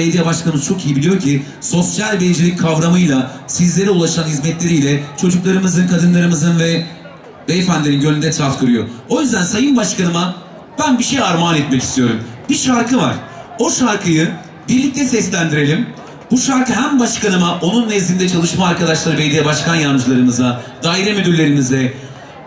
Belediye başkanımız çok iyi biliyor ki sosyal beycilik kavramıyla sizlere ulaşan hizmetleriyle çocuklarımızın, kadınlarımızın ve beyefendinin gönlünde taht kuruyor. O yüzden Sayın Başkanıma ben bir şey armağan etmek istiyorum. Bir şarkı var. O şarkıyı birlikte seslendirelim. Bu şarkı hem başkanıma, onun nezdinde çalışma arkadaşları, belediye başkan yardımcılarımıza, daire müdürlerimize,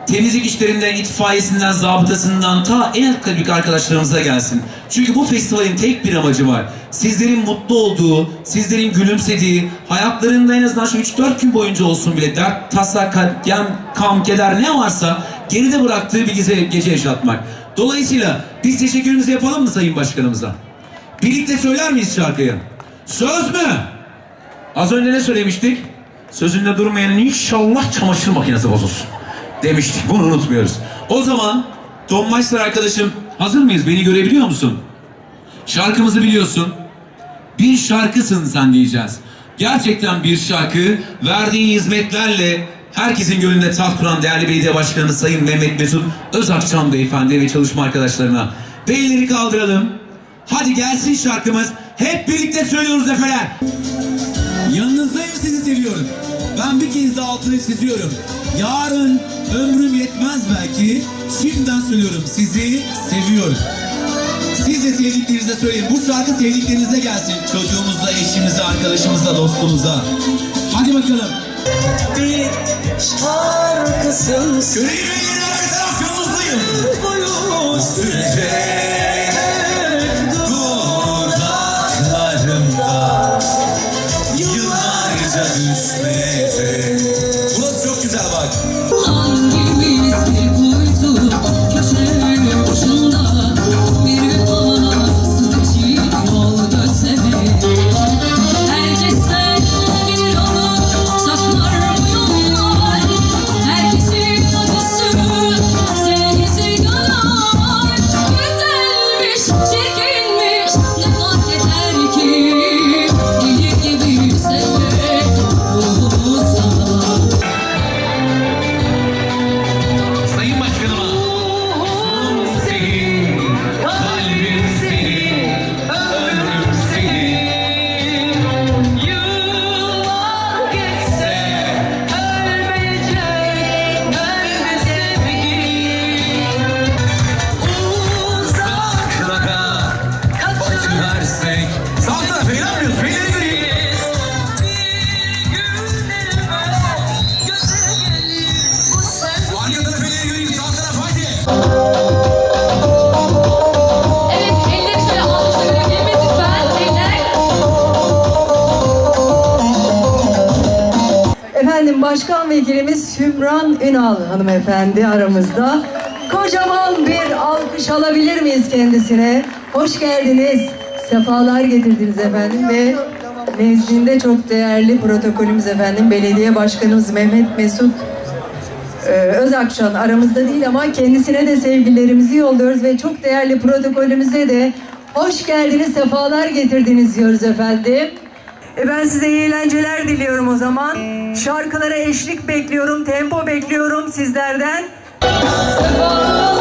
temizlik işlerinden, itfaiyesinden, zabıtasından ta en kalbik arkadaşlarımıza gelsin. Çünkü bu festivalin tek bir amacı var. Sizlerin mutlu olduğu, sizlerin gülümsediği, hayatlarında en azından şu 3-4 gün boyunca olsun bile dert, tasa, katliam, kam, keder ne varsa geride bıraktığı bir gece, gece yaşatmak. Dolayısıyla biz teşekkürümüzü yapalım mı Sayın Başkanımıza? Birlikte söyler miyiz şarkıyı? Söz mü? Az önce ne söylemiştik? Sözünde durmayanın inşallah çamaşır makinesi bozulsun. Demiştik. Bunu unutmuyoruz. O zaman Tom Meister arkadaşım hazır mıyız? Beni görebiliyor musun? Şarkımızı biliyorsun. Bir şarkısın sen diyeceğiz. Gerçekten bir şarkı verdiği hizmetlerle herkesin gönlünde taht kuran değerli belediye başkanı Sayın Mehmet Mesut Özakçam beyefendi ve çalışma arkadaşlarına. Beyleri kaldıralım. Hadi gelsin şarkımız. Hep birlikte söylüyoruz efeler. Yanınızdayım sizi seviyorum. Ben bir kez daha altını çiziyorum. Yarın ömrüm yetmez belki. Şimdiden söylüyorum sizi seviyorum. Siz de sevdiklerinize söyleyin. Bu şarkı sevdiklerinize gelsin. Çocuğumuzla, eşimize, arkadaşımıza, dostumuza. Hadi bakalım. bir şarkısın Yüreği ve yeri organizasyonumuzdayım. boyu Sürecek dudaklarımda Yıllarca düşmeyecek Burası çok güzel bak. Başkan Vekilimiz Sümran Ünal hanımefendi aramızda. Kocaman bir alkış alabilir miyiz kendisine? Hoş geldiniz. Sefalar getirdiniz efendim ve nezdinde çok değerli protokolümüz efendim belediye başkanımız Mehmet Mesut ee, Özakçan aramızda değil ama kendisine de sevgilerimizi yolluyoruz ve çok değerli protokolümüze de hoş geldiniz, sefalar getirdiniz diyoruz efendim. E ben size iyi eğlenceler diliyorum o zaman. Şarkılara eşlik bekliyorum, tempo bekliyorum sizlerden. Sefalar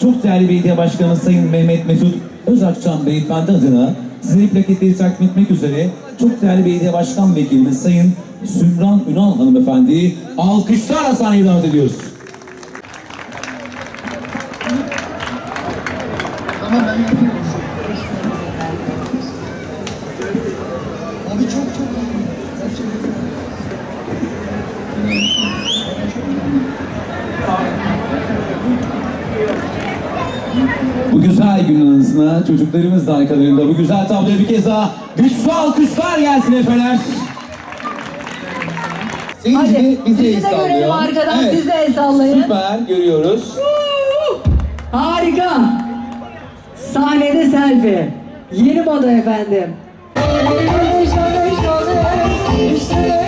çok değerli belediye başkanımız Sayın Mehmet Mesut Özakçam Beyefendi adına size plaketleri takdim etmek üzere çok değerli belediye başkan vekilimiz Sayın Sümran Ünal hanımefendiyi alkışlarla sahneye davet ediyoruz. Ama ben güzel günün anısına çocuklarımız da arkalarında bu güzel tabloya bir kez daha güçlü alkışlar gelsin efendim. Seyirci Hadi de bize sizi el de görelim sallıyor. arkadan Evet. siz de el sallayın. Süper görüyoruz. Harika. Sahnede selfie. Yeni moda efendim. İşte